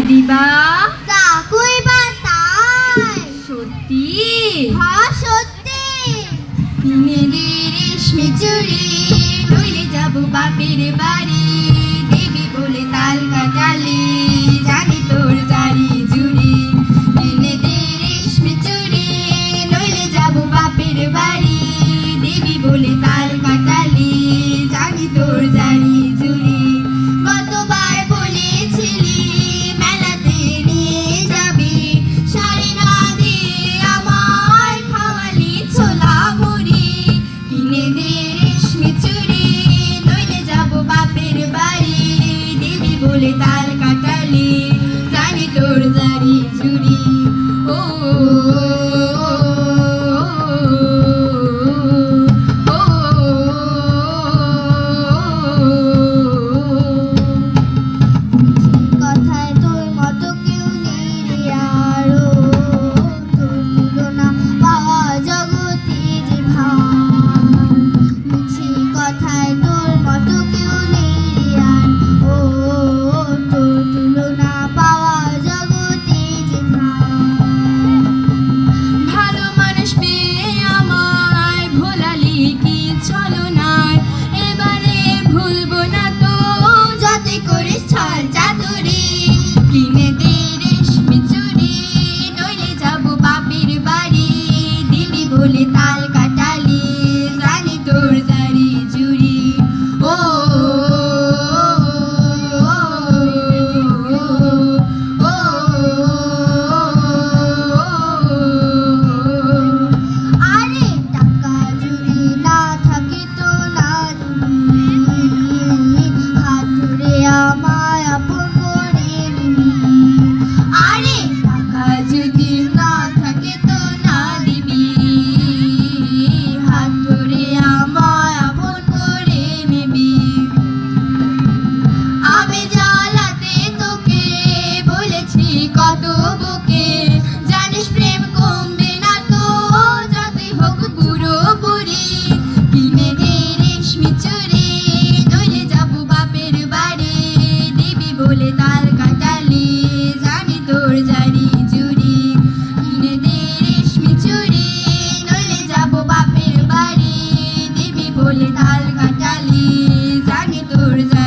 দিবা কাকুই বা তাই। সত্যি। হ্যাঁ সত্যি। কিনে দে রেশমি চুড়ি নইলে যাব বাপের বাড়ি। फुले ताल काटाली झाली तोड झाली झुरी ओ. বলে তার কাটালে জানি তোর জারি রেশমি চুড়ি নলে যাব বাপের বাড়ি। দিবি বলে তার কাটালে জানি তোর জারি